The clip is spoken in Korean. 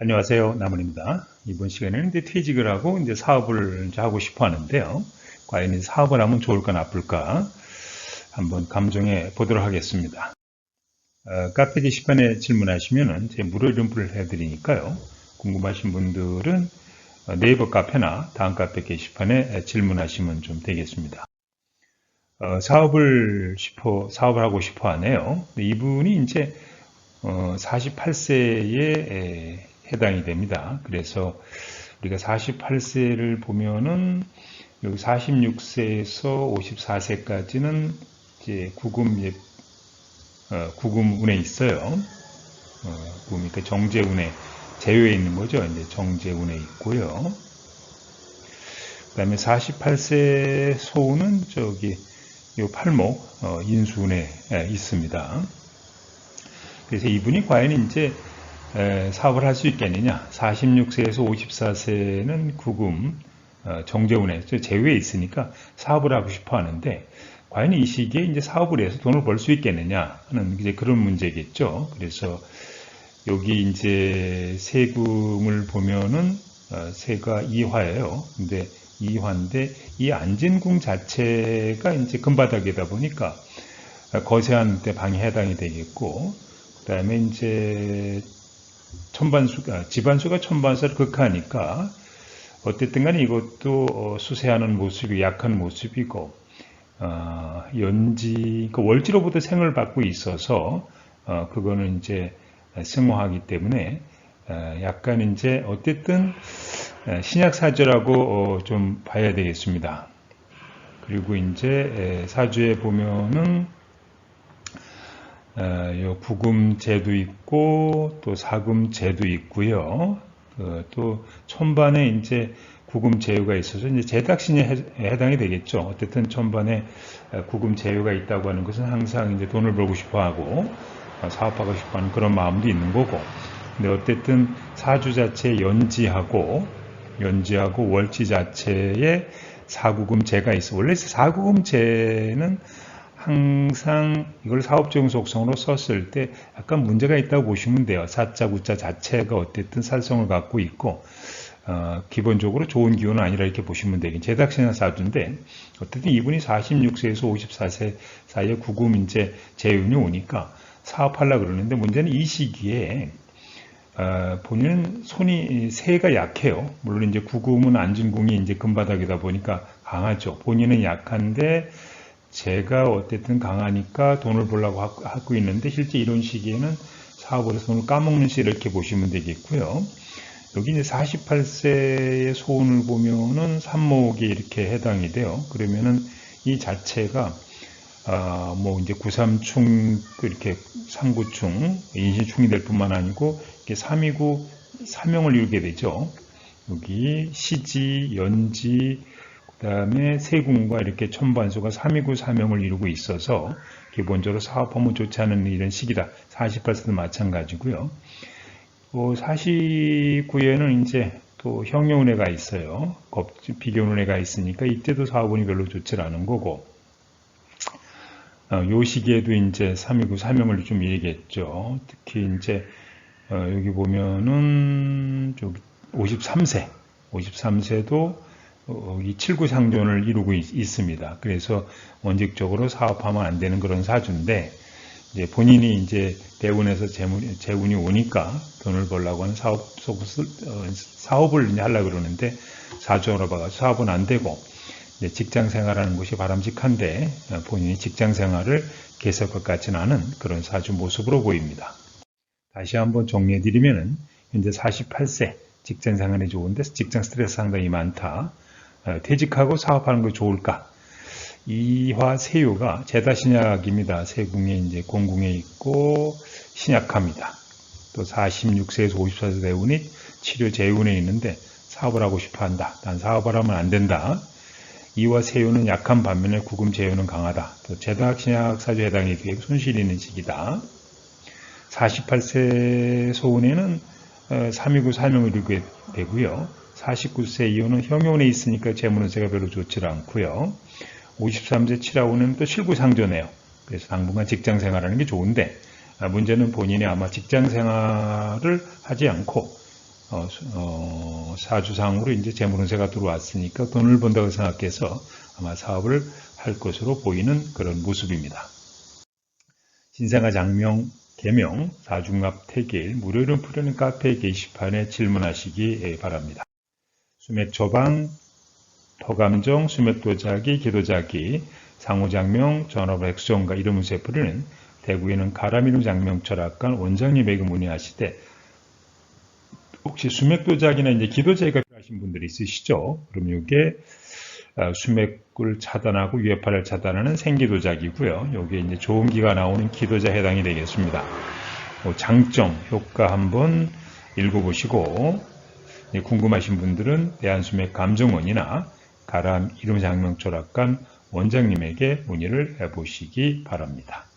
안녕하세요. 나문입니다. 이번 시간에는 이제 퇴직을 하고 이제 사업을 이제 하고 싶어 하는데요. 과연 이 사업을 하면 좋을까 나쁠까 한번 감정해 보도록 하겠습니다. 어, 카페 게시판에 질문하시면은 제 무료 이름표를 해드리니까요. 궁금하신 분들은 어, 네이버 카페나 다음 카페 게시판에 질문하시면 좀 되겠습니다. 어, 사업을 싶어 사업을 하고 싶어 하네요. 이분이 이제 48세에 해당이 됩니다. 그래서 우리가 48세를 보면은 여기 46세에서 54세까지는 이제 구금 예, 어, 구금운에 있어요. 어, 그러니까 정제운에 제외에 있는 거죠. 이제 정제운에 있고요. 그다음에 48세 소우는 저기 요 팔목 어, 인수운에 예, 있습니다. 그래서 이분이 과연 이제 사업을 할 수 있겠느냐. 46세에서 54세는 구금 어, 정재운에 제외에 있으니까 사업을 하고 싶어 하는데 과연 이 시기에 이제 사업을 해서 돈을 벌 수 있겠느냐 하는 이제 그런 문제겠죠. 그래서 여기 이제 세금을 보면은 어, 세가 2화예요. 근데 2화인데 이 안진궁 자체가 이제 금바닥이다 보니까 거세한 때 방에 해당이 되겠고 그 다음에 이제 천반수가 집안수가 천반수를 극하니까 어쨌든 간에 이것도 어, 수세하는 모습이 약한 모습이고 어, 연지 그 월지로부터 생을 받고 있어서 어, 그거는 이제 승화하기 때문에 어, 약간 이제 어쨌든 어, 신약 사주라고 어, 좀 봐야 되겠습니다. 그리고 이제 사주에 보면은 요 부금제도 있고 또 사금제도 있고요. 그또 천반에 이제 구금 제휴가 있어서 이제 재닥신에 해당이 되겠죠. 어쨌든 천반에 구금 제휴가 있다고 하는 것은 항상 이제 돈을 벌고 싶어 하고 어, 사업하고 싶어 하는 그런 마음도 있는 거고. 근데 어쨌든 사주 자체에 연지하고 연지하고 월지 자체에 사구금제가 있어. 원래 사구금제는 항상 이걸 사업적인 속성으로 썼을 때 약간 문제가 있다고 보시면 돼요. 사자, 구자 자체가 어쨌든 살성을 갖고 있고 어, 기본적으로 좋은 기운은 아니라 이렇게 보시면 되긴 제작신의 사주인데 어쨌든 이분이 46세에서 54세 사이에 구금 이제 재운이 오니까 사업하려 그러는데 문제는 이 시기에 어, 본인은 손이 세가 약해요. 물론 이제 구금은 안진궁이 이제 금바닥이다 보니까 강하죠. 본인은 약한데 제가 어쨌든 강하니까 돈을 벌라고 하고 있는데 실제 이런 시기에는 사업을 해서 돈을 까먹는 시 이렇게 보시면 되겠고요. 여기 이제 48세의 소원을 보면은 삼목에 이렇게 해당이 돼요. 그러면은 이 자체가 아, 뭐 이제 구삼충 이렇게 상구충 인신충이 될 뿐만 아니고 이렇게 삼이구 삼형을 이루게 되죠. 여기 시지, 연지, 그 다음에 세군과 이렇게 천반수가 329 사명을 이루고 있어서 기본적으로 사업하면 좋지 않은 이런 시기다. 48세도 마찬가지고요. 어, 49에는 이제 또 형용운해가 있어요. 비교운해가 있으니까 이때도 사업운이 별로 좋지 않은 거고 어, 요 시기에도 이제 329 사명을 좀 이르겠죠. 특히 이제 어, 여기 보면은 53세 53세도 어, 이 7구 상존을 이루고 있, 습니다 그래서 원칙적으로 사업하면 안 되는 그런 사주인데 이제 본인이 이제 대운에서 재물, 재운이 오니까 돈을 벌라고 하는 사업 어, 사업을 이제 하려 그러는데 사주로 봐가 사업은 안 되고 직장 생활하는 것이 바람직한데 어, 본인이 직장 생활을 개설 것 같지는 않은 그런 사주 모습으로 보입니다. 다시 한번 정리해 드리면은 현재 48세 직장 생활이 좋은데 직장 스트레스 상당히 많다. 어, 퇴직하고 사업하는 게 좋을까? 이화 세유가 제다 신약입니다. 세궁에 이제 공궁에 있고 신약합니다. 또 46세에서 54세 대운이 치료 재운에 있는데 사업을 하고 싶어 한다. 난 사업을 하면 안 된다. 이와 세유는 약한 반면에 구금 재유는 강하다. 또 제다학 신약 사주 해당이 되게 손실이 있는 시기다. 48세 소운에는 329 사명을 이루게 되고요. 49세 이후는 형용에 있으니까 재무는세가 별로 좋지 않고요. 53세 치라오는 또 실구상조네요. 그래서 당분간 직장 생활하는 게 좋은데 아, 문제는 본인이 아마 직장 생활을 하지 않고 어, 수- 어, 사주상으로 이제 재물운세가 들어왔으니까 돈을 번다고 생각해서 아마 사업을 할 것으로 보이는 그런 모습입니다. 신생아 장명 개명 사중갑 태길 무료로 푸르는 카페 게시판에 질문하시기 예, 바랍니다. 수맥 처방 토감정 수맥도자기 기도자기 상호장명 전업을 액수정과 이름을 세푸르는 대구에는 가라미름 장명 철학관 원장님에게 문의하시되 혹시 수맥도작이나 이제 기도제가 필요하신 분들이 있으시죠? 그럼 이게 아, 수맥을 차단하고 유해파를 차단하는 생기도작이고요. 여기에 이제 좋은 기가 나오는 기도자 해당이 되겠습니다. 뭐 장점, 효과 한번 읽어보시고 예, 궁금하신 분들은 대한수맥 감정원이나 가람 이름 장명 철학관 원장님에게 문의를 해보시기 바랍니다.